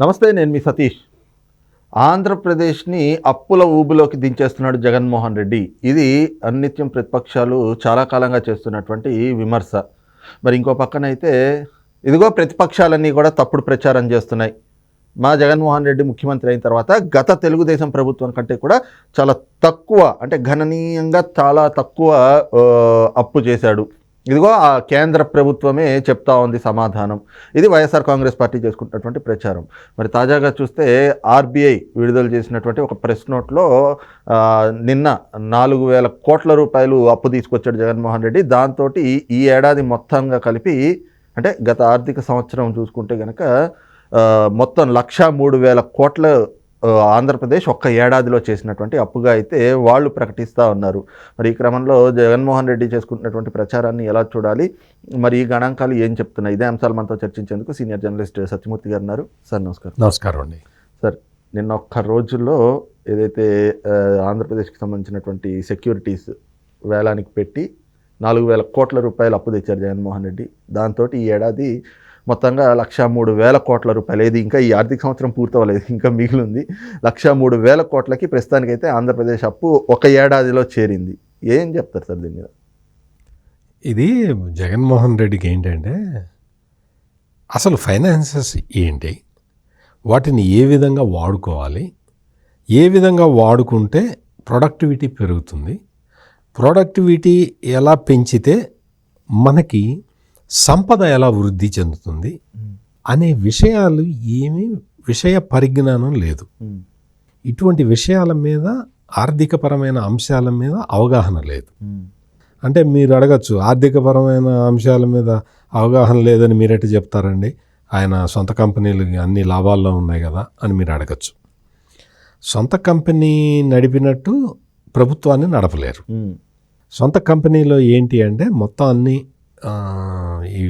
నమస్తే నేను మీ సతీష్. ఆంధ్రప్రదేశ్ని అప్పుల ఊబిలోకి దించేస్తున్నాడు జగన్మోహన్ రెడ్డి. ఇది అన్నిత్యం ప్రతిపక్షాలు చాలా కాలంగా చేస్తున్నటువంటి విమర్శ. మరి ఇంకో పక్కన అయితే ఇదిగో ప్రతిపక్షాలన్నీ కూడా తప్పుడు ప్రచారం చేస్తున్నాయి. మా జగన్మోహన్ రెడ్డి ముఖ్యమంత్రి అయిన తర్వాత గత తెలుగుదేశం ప్రభుత్వం కంటే కూడా చాలా తక్కువ అంటే గణనీయంగా చాలా తక్కువ అప్పు చేశాడు. ఇదిగో ఆ కేంద్ర ప్రభుత్వమే చెప్తా ఉంది సమాధానం. ఇది వైఎస్ఆర్ కాంగ్రెస్ పార్టీ చేసుకుంటున్నటువంటి ప్రచారం. మరి తాజాగా చూస్తే ఆర్బీఐ విడుదల చేసినటువంటి ఒక ప్రెస్ నోట్లో నిన్న నాలుగు వేల కోట్ల రూపాయలు అప్పు తీసుకొచ్చాడు జగన్మోహన్ రెడ్డి. దాంతో ఈ ఏడాది మొత్తంగా కలిపి అంటే గత ఆర్థిక సంవత్సరం చూసుకుంటే కనుక మొత్తం లక్షా మూడు వేల కోట్ల ఆంధ్రప్రదేశ్ ఒక్క ఏడాదిలో చేసినటువంటి అప్పుగా అయితే వాళ్ళు ప్రకటిస్తూ ఉన్నారు. మరి ఈ క్రమంలో జగన్మోహన్ రెడ్డి చేసుకుంటున్నటువంటి ప్రచారాన్ని ఎలా చూడాలి? మరి ఈ గణాంకాలు ఏం చెప్తున్నాయి? ఇదే అంశాలు మనతో చర్చించేందుకు సీనియర్ జర్నలిస్ట్ సత్యమూర్తి గారు ఉన్నారు. సార్ నమస్కారం. నమస్కారం అండి. సార్ నిన్న ఒక్క రోజుల్లో ఏదైతే ఆంధ్రప్రదేశ్కి సంబంధించినటువంటి సెక్యూరిటీస్ వేలానికి పెట్టి నాలుగు వేల కోట్ల రూపాయలు అప్పు తెచ్చారు జగన్మోహన్ రెడ్డి. దాంతో ఈ ఏడాది మొత్తంగా లక్ష మూడు వేల కోట్ల రూపాయలు. ఇది ఇంకా ఈ ఆర్థిక సంవత్సరం పూర్తవలేదు ఇంకా మిగిలింది. లక్ష మూడు వేల కోట్లకి ప్రస్తుతానికైతే ఆంధ్రప్రదేశ్ అప్పు ఒక ఏడాదిలో చేరింది. ఏం చెప్తారు సార్ దీని మీద? ఇది జగన్మోహన్ రెడ్డికి ఏంటంటే అసలు ఫైనాన్సెస్ ఏంటి? వాటిని ఏ విధంగా వాడుకోవాలి? ఏ విధంగా వాడుకుంటే ప్రొడక్టివిటీ పెరుగుతుంది? ప్రొడక్టివిటీ ఎలా పెంచితే మనకి సంపద ఎలా వృద్ధి చెందుతుంది అనే విషయాలు ఏమీ విషయ పరిజ్ఞానం లేదు. ఇటువంటి విషయాల మీద ఆర్థికపరమైన అంశాల మీద అవగాహన లేదు. అంటే మీరు అడగచ్చు ఆర్థికపరమైన అంశాల మీద అవగాహన లేదని మీరెట్టు చెప్తారండి? ఆయన సొంత కంపెనీలు అన్ని లాభాల్లో ఉన్నాయి కదా అని మీరు అడగచ్చు. సొంత కంపెనీ నడిపినట్టు ప్రభుత్వాన్ని నడపలేరు. సొంత కంపెనీలో ఏంటి అంటే మొత్తం అన్ని ఈ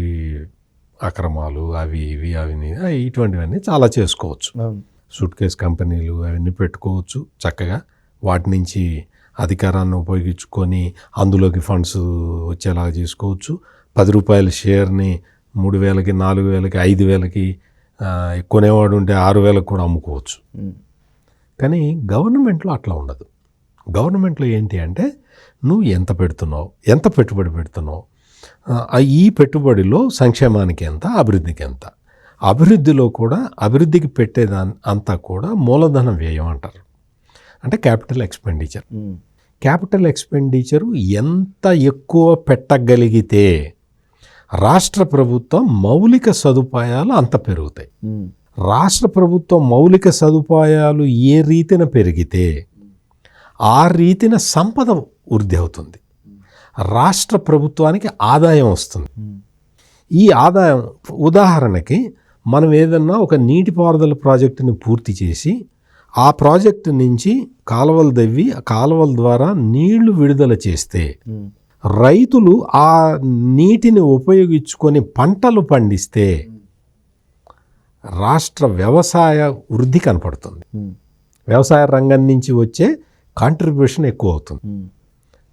అక్రమాలు అవి ఇవి అవి ఇటువంటివన్నీ చాలా చేసుకోవచ్చు. సూట్ కేస్ కంపెనీలు అవన్నీ పెట్టుకోవచ్చు చక్కగా. వాటి నుంచి అధికారాన్ని ఉపయోగించుకొని అందులోకి ఫండ్స్ వచ్చేలాగా చేసుకోవచ్చు. పది రూపాయల షేర్ని మూడు వేలకి నాలుగు వేలకి ఐదు వేలకి కొనేవాడు ఉంటే ఆరు వేలకు కూడా అమ్ముకోవచ్చు. కానీ గవర్నమెంట్లో అట్లా ఉండదు. గవర్నమెంట్లో ఏంటి అంటే నువ్వు ఎంత పెడుతున్నావు ఎంత పెట్టుబడి పెడుతున్నావు ఈ పెట్టుబడిలో సంక్షేమానికి ఎంత అభివృద్ధికి ఎంత? అభివృద్ధిలో కూడా అభివృద్ధికి పెట్టేదాని అంతా కూడా మూలధన వ్యయం అంటారు. అంటే క్యాపిటల్ ఎక్స్పెండిచర్. క్యాపిటల్ ఎక్స్పెండిచరు ఎంత ఎక్కువ పెట్టగలిగితే రాష్ట్ర ప్రభుత్వం మౌలిక సదుపాయాలు అంత పెరుగుతాయి. రాష్ట్ర ప్రభుత్వం మౌలిక సదుపాయాలు ఏ రీతిన పెరిగితే ఆ రీతిన సంపద వృద్ధి అవుతుంది. రాష్ట్ర ప్రభుత్వానికి ఆదాయం వస్తుంది. ఈ ఆదాయం ఉదాహరణకి మనం ఏదన్నా ఒక నీటిపారుదల ప్రాజెక్టుని పూర్తి చేసి ఆ ప్రాజెక్టు నుంచి కాలువలు దవ్వి ఆ కాలువల ద్వారా నీళ్ళు విడుదల చేస్తే రైతులు ఆ నీటిని ఉపయోగించుకొని పంటలు పండిస్తే రాష్ట్ర వ్యవసాయ వృద్ధి కనపడుతుంది. వ్యవసాయ రంగం నుంచి వచ్చే కాంట్రిబ్యూషన్ ఎక్కువ అవుతుంది.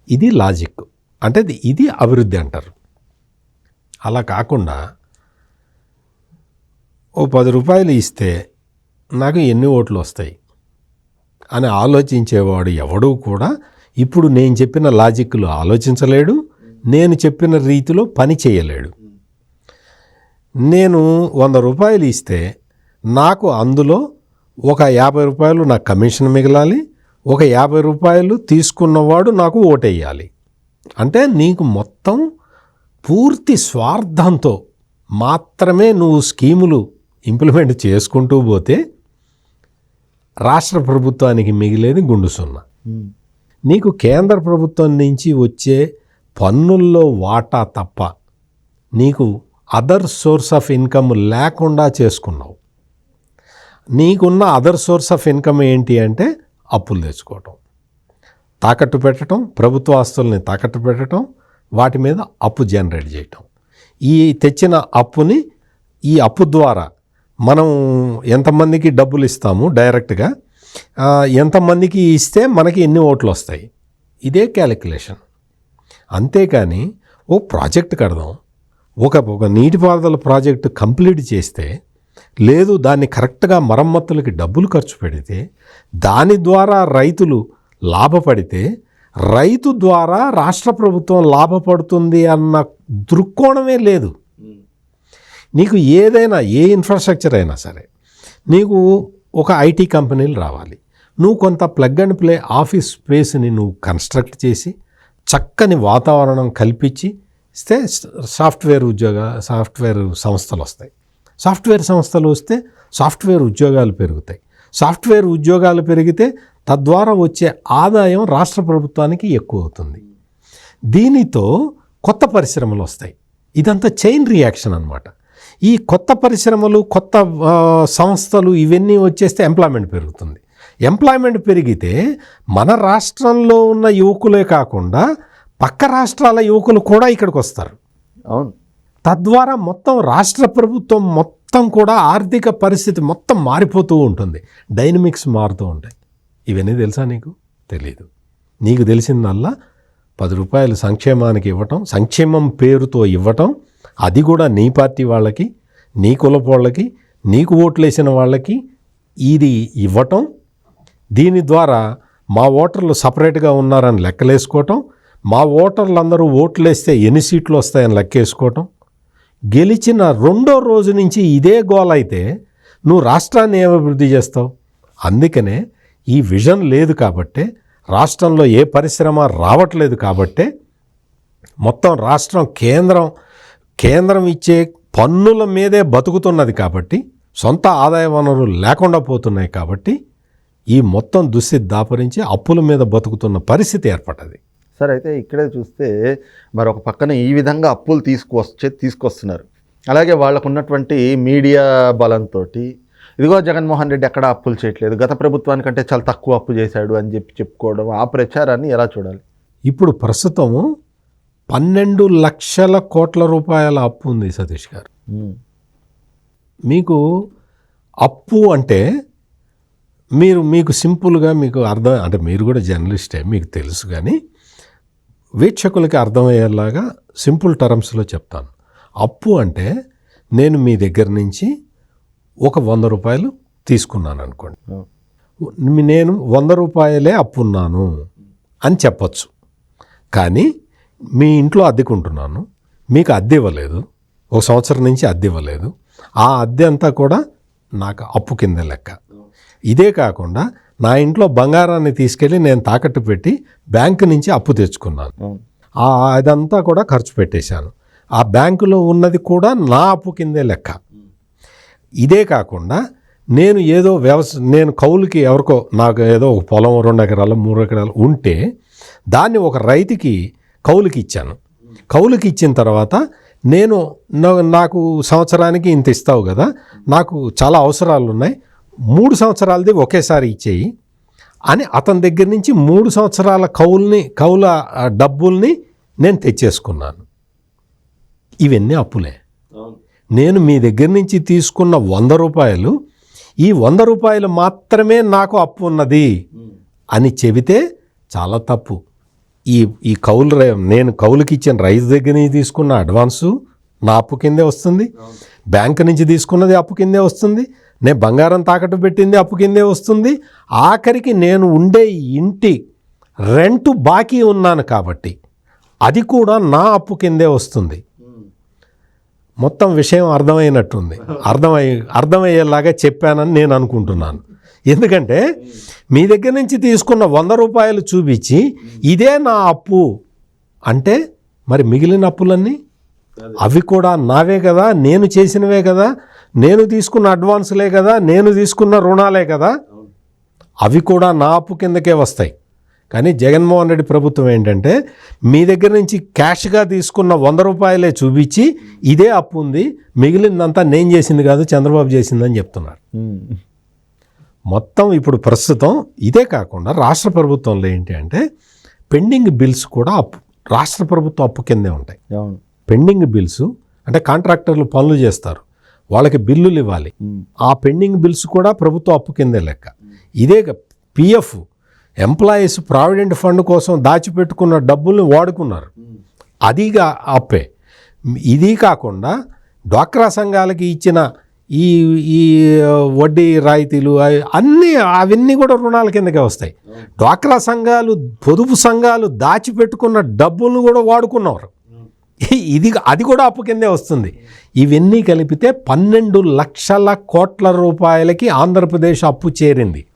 ఇది లాజిక్ అంటే ఇది- అభివృద్ధి అంటారు. అలా కాకుండా ఓ పది రూపాయలు ఇస్తే నాకు ఎన్ని ఓట్లు వస్తాయి? అని ఆలోచించేవాడు ఎవడూ కూడా ఇప్పుడు నేను చెప్పిన లాజిక్లు ఆలోచించలేడు నేను చెప్పిన రీతిలో పని చేయలేడు. నేను వంద రూపాయలు ఇస్తే నాకు అందులో ఒక యాభై రూపాయలు నాకు కమిషన్ మిగలాలి ఒక యాభై రూపాయలు తీసుకున్నవాడు నాకు ఓటేయాలి. అంటే నీకు మొత్తం పూర్తి స్వార్థంతో మాత్రమే నువ్వు స్కీములు ఇంప్లిమెంట్ చేసుకుంటూ పోతే రాష్ట్ర ప్రభుత్వానికి మిగిలేది గుండు సున్నా. నీకు కేంద్ర ప్రభుత్వం నుంచి వచ్చే పన్నుల్లో వాటా తప్ప నీకు అదర్ సోర్స్ ఆఫ్ ఇన్కమ్ లేకుండా చేసుకున్నావు. నీకున్న అదర్ సోర్స్ ఆఫ్ ఇన్కమ్ ఏంటి అంటే అప్పులు తెచ్చుకోవటం. తాకట్టు పెట్టడం ప్రభుత్వ ఆస్తుల్ని తాకట్టు పెట్టడం వాటి మీద అప్పు జనరేట్ చేయటం. ఈ తెచ్చిన అప్పుని ఈ అప్పు ద్వారా మనం ఎంతమందికి డబ్బులు ఇస్తాము డైరెక్ట్గా? ఎంతమందికి ఇస్తే మనకి ఎన్ని ఓట్లు వస్తాయి? ఇదే క్యాలిక్యులేషన్. అంతేకాని ఓ ప్రాజెక్ట్ కడదాం. ఒక ఒక నీటిపారుదల ప్రాజెక్టు కంప్లీట్ చేస్తే లేదు దాన్ని కరెక్ట్గా మరమ్మతులకి డబ్బులు ఖర్చు పెడితే దాని ద్వారా రైతులు లాభపడితే రైతు ద్వారా రాష్ట్ర ప్రభుత్వం లాభపడుతుంది అన్న దృక్కోణమే లేదు. నీకు ఏదైనా ఏ ఇన్ఫ్రాస్ట్రక్చర్ అయినా సరే నీకు ఒక ఐటీ కంపెనీలు రావాలి. నువ్వు కొంత ప్లగ్ అండ్ ప్లే ఆఫీస్ స్పేస్ని నువ్వు కన్స్ట్రక్ట్ చేసి చక్కని వాతావరణం కల్పించి ఇస్తే సాఫ్ట్వేర్ ఉద్యోగ సాఫ్ట్వేర్ సంస్థలు వస్తాయి. సాఫ్ట్వేర్ సంస్థలు వస్తే సాఫ్ట్వేర్ ఉద్యోగాలు పెరుగుతాయి. సాఫ్ట్వేర్ ఉద్యోగాలు పెరిగితే తద్వారా వచ్చే ఆదాయం రాష్ట్ర ప్రభుత్వానికి ఎక్కువ అవుతుంది. దీనితో కొత్త పరిశ్రమలు వస్తాయి. ఇదంతా చైన్ రియాక్షన్ అన్నమాట. ఈ కొత్త పరిశ్రమలు కొత్త సంస్థలు ఇవన్నీ వచ్చేస్తే ఎంప్లాయ్మెంట్ పెరుగుతుంది. ఎంప్లాయ్మెంట్ పెరిగితే మన రాష్ట్రంలో ఉన్న యువకులే కాకుండా పక్క రాష్ట్రాల యువకులు కూడా ఇక్కడికి వస్తారు. అవును. తద్వారా మొత్తం రాష్ట్ర ప్రభుత్వం మొత్తం కూడా ఆర్థిక పరిస్థితి మొత్తం మారిపోతూ ఉంటుంది. డైనమిక్స్ మారుతూ ఉంటాయి. ఇవన్నీ తెలుసా నీకు? తెలియదు నీకు తెలిసిందల్లా పది రూపాయలు సంక్షేమానికి ఇవ్వటం సంక్షేమం పేరుతో ఇవ్వటం అది కూడా నీ పార్టీ వాళ్ళకి నీ కులపోళ్ళకి నీకు ఓట్లేసిన వాళ్ళకి ఇది ఇవ్వటం దీని ద్వారా మా ఓటర్లు సపరేట్గా ఉన్నారని లెక్కలేసుకోవటం మా ఓటర్లు అందరూ ఓట్లేస్తే ఎన్ని సీట్లు వస్తాయని లెక్కేసుకోవటం. గెలిచిన రెండో రోజు నుంచి ఇదే గోల్ అయితే నువ్వు రాష్ట్రాన్ని ఏం అభివృద్ధి చేస్తావు? అందుకనే ఈ విజన్ లేదు కాబట్టే రాష్ట్రంలో ఏ పరిశ్రమ రావట్లేదు కాబట్టే మొత్తం రాష్ట్రం కేంద్రం కేంద్రం ఇచ్చే పన్నుల మీదే బతుకుతున్నది కాబట్టి సొంత ఆదాయ వనరులు లేకుండా పోతున్నాయి కాబట్టి ఈ మొత్తం దుస్థితి దాపరించి అప్పుల మీద బతుకుతున్న పరిస్థితి ఏర్పడ్డది. సార్ అయితే ఇక్కడే చూస్తే మరొక పక్కన ఈ విధంగా అప్పులు తీసుకువచ్చే తీసుకొస్తున్నారు. అలాగే వాళ్ళకు ఉన్నటువంటి మీడియా బలంతో ఇదిగో జగన్మోహన్ రెడ్డి ఎక్కడ అప్పులు చేయట్లేదు. గత ప్రభుత్వానికంటే చాలా తక్కువ అప్పు చేశాడు అని చెప్పి చెప్పుకోవడం ఆ ప్రచారాన్ని ఎలా చూడాలి? ఇప్పుడు ప్రస్తుతము పన్నెండు లక్షల కోట్ల రూపాయల అప్పు ఉంది సతీష్ గారు. మీకు అప్పు అంటే మీరు మీకు సింపుల్గా మీకు అర్థం అంటే మీరు కూడా జర్నలిస్టే మీకు తెలుసు కానీ వీక్షకులకి అర్థమయ్యేలాగా సింపుల్ టర్మ్స్లో చెప్తాను. అప్పు అంటే నేను మీ దగ్గర నుంచి ఒక వంద రూపాయలు తీసుకున్నాను అనుకోండి. నేను వంద రూపాయలే అప్పున్నాను అని చెప్పొచ్చు. కానీ మీ ఇంట్లో అద్దెకుంటున్నాను మీకు అద్దె ఇవ్వలేదు ఒక సంవత్సరం నుంచి అద్దె ఇవ్వలేదు ఆ అద్దె అంతా కూడా నాకు అప్పు కింద లెక్క. ఇదే కాకుండా నా ఇంట్లో బంగారాన్ని తీసుకెళ్ళి నేను తాకట్టు పెట్టి బ్యాంకు నుంచి అప్పు తెచ్చుకున్నాను. అదంతా కూడా ఖర్చు పెట్టేశాను. ఆ బ్యాంకులో ఉన్నది కూడా నా అప్పు కిందే లెక్క. ఇదే కాకుండా నేను ఏదో వ్యవస నేను కౌలుకి ఎవరికో నాకు ఏదో ఒక పొలం రెండు ఎకరాలు మూడు ఎకరాలు ఉంటే దాన్ని ఒక రైతుకి కౌలుకి ఇచ్చాను. కౌలుకి ఇచ్చిన తర్వాత నేను నాకు సంవత్సరానికి ఇంత ఇస్తావు కదా నాకు చాలా అవసరాలు ఉన్నాయి మూడు సంవత్సరాలది ఒకేసారి ఇచ్చేయి అని అతని దగ్గర నుంచి మూడు సంవత్సరాల కౌల్ని కౌల డబ్బుల్ని నేను తెచ్చేసుకున్నాను. ఇవన్నీ అప్పులే. నేను మీ దగ్గర నుంచి తీసుకున్న వంద రూపాయలు ఈ వంద రూపాయలు మాత్రమే నాకు అప్పు ఉన్నది అని చెబితే చాలా తప్పు. ఈ ఈ కౌలు రై- నేను కౌలుకి ఇచ్చిన రైతు దగ్గర నుంచి తీసుకున్న అడ్వాన్సు నా అప్పు కిందే వస్తుంది. బ్యాంక్ నుంచి తీసుకున్నది అప్పు కిందే వస్తుంది. నేను బంగారం తాకట్టు పెట్టింది అప్పు కిందే వస్తుంది. ఆఖరికి నేను ఉండే ఇంటి రెంటు బాకీ ఉన్నాను కాబట్టి అది కూడా నా అప్పు కిందే వస్తుంది. మొత్తం విషయం అర్థమైనట్టుంది. అర్థమై అర్థమయ్యేలాగా చెప్పానని నేను అనుకుంటున్నాను. ఎందుకంటే మీ దగ్గర నుంచి తీసుకున్న వంద రూపాయలు చూపించి ఇదే నా అప్పు అంటే మరి మిగిలిన అప్పులన్నీ? అవి కూడా నావే కదా? నేను చేసినవే కదా? నేను తీసుకున్న అడ్వాన్సులే కదా? నేను తీసుకున్న రుణాలే కదా? అవి కూడా నా అప్పు కిందకే వస్తాయి. కానీ జగన్మోహన్ రెడ్డి ప్రభుత్వం ఏంటంటే మీ దగ్గర నుంచి క్యాష్గా తీసుకున్న వంద రూపాయలే చూపించి ఇదే అప్పు ఉంది మిగిలిందంతా నేను చేసింది కాదు చంద్రబాబు చేసిందని చెప్తున్నారు. మొత్తం ఇప్పుడు ప్రస్తుతం ఇదే కాకుండా రాష్ట్ర ప్రభుత్వంలో ఏంటి అంటే పెండింగ్ బిల్స్ కూడా అప్పు రాష్ట్ర ప్రభుత్వం అప్పు కిందే ఉంటాయి. పెండింగ్ బిల్స్ అంటే కాంట్రాక్టర్లు పనులు చేస్తారు వాళ్ళకి బిల్లులు ఇవ్వాలి. ఆ పెండింగ్ బిల్స్ కూడా ప్రభుత్వ అప్పు కిందే లెక్క. ఇదే పిఎఫ్ ఎంప్లాయీస్ ప్రావిడెంట్ ఫండ్ కోసం దాచిపెట్టుకున్న డబ్బుల్ని వాడుకున్నారు. అదిగా అప్పే ఇది కాకుండా డ్వాక్రా సంఘాలకి ఇచ్చిన ఈ ఈ వడ్డీ రాయితీలు అవి- అన్నీ అవన్నీ కూడా రుణాల కిందకే వస్తాయి. డ్వాక్రా సంఘాలు పొదుపు సంఘాలు దాచిపెట్టుకున్న డబ్బులను కూడా వాడుకున్నారు ఇది అది కూడా అప్పు కిందే వస్తుంది. ఇవన్నీ కలిపితే పన్నెండు లక్షల కోట్ల రూపాయలకి ఆంధ్రప్రదేశ్ అప్పు చేరింది.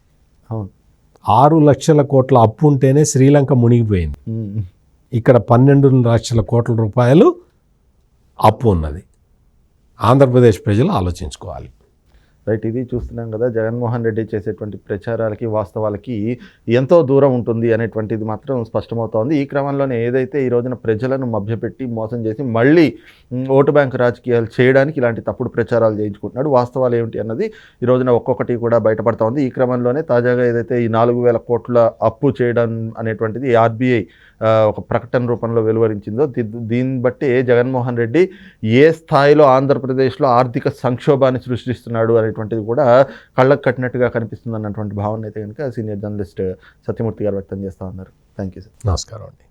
అవును. ఆరు లక్షల కోట్ల అప్పు ఉంటేనే శ్రీలంక మునిగిపోయింది. ఇక్కడ పన్నెండు లక్షల కోట్ల రూపాయలు అప్పు ఉన్నది. ఆంధ్రప్రదేశ్ ప్రజలు ఆలోచించుకోవాలి. రైట్ ఇది చూస్తున్నాం కదా జగన్మోహన్ రెడ్డి చేసేటువంటి ప్రచారాలకి వాస్తవాలకి ఎంతో దూరం ఉంటుంది అనేటువంటిది మాత్రం స్పష్టమవుతోంది. ఈ క్రమంలోనే ఏదైతే ఈ రోజున ప్రజలను మభ్యపెట్టి మోసం చేసి మళ్ళీ ఓటు బ్యాంకు రాజకీయాలు చేయడానికి ఇలాంటి తప్పుడు ప్రచారాలు చేయించుకుంటున్నాడు వాస్తవాలు ఏమిటి అన్నది ఈ రోజున ఒక్కొక్కటి కూడా బయటపడతా ఉంది ఈ క్రమంలోనే తాజాగా ఏదైతే ఈ నాలుగు వేల కోట్ల అప్పు చేయడం అనేటువంటిది ఆర్బీఐ ఒక ప్రకటన రూపంలో వెలువరించిందో దీన్ని బట్టి జగన్మోహన్ రెడ్డి ఏ స్థాయిలో ఆంధ్రప్రదేశ్లో ఆర్థిక సంక్షోభాన్ని సృష్టిస్తున్నాడు అనేటువంటిది కూడా కళ్ళకు కట్టినట్టుగా కనిపిస్తుంది అన్నటువంటి భావన అయితే కనుక సీనియర్ జర్నలిస్ట్ సత్యమూర్తి గారు వ్యక్తం చేస్తూ ఉన్నారు. Thank you sir. నమస్కారం అండి.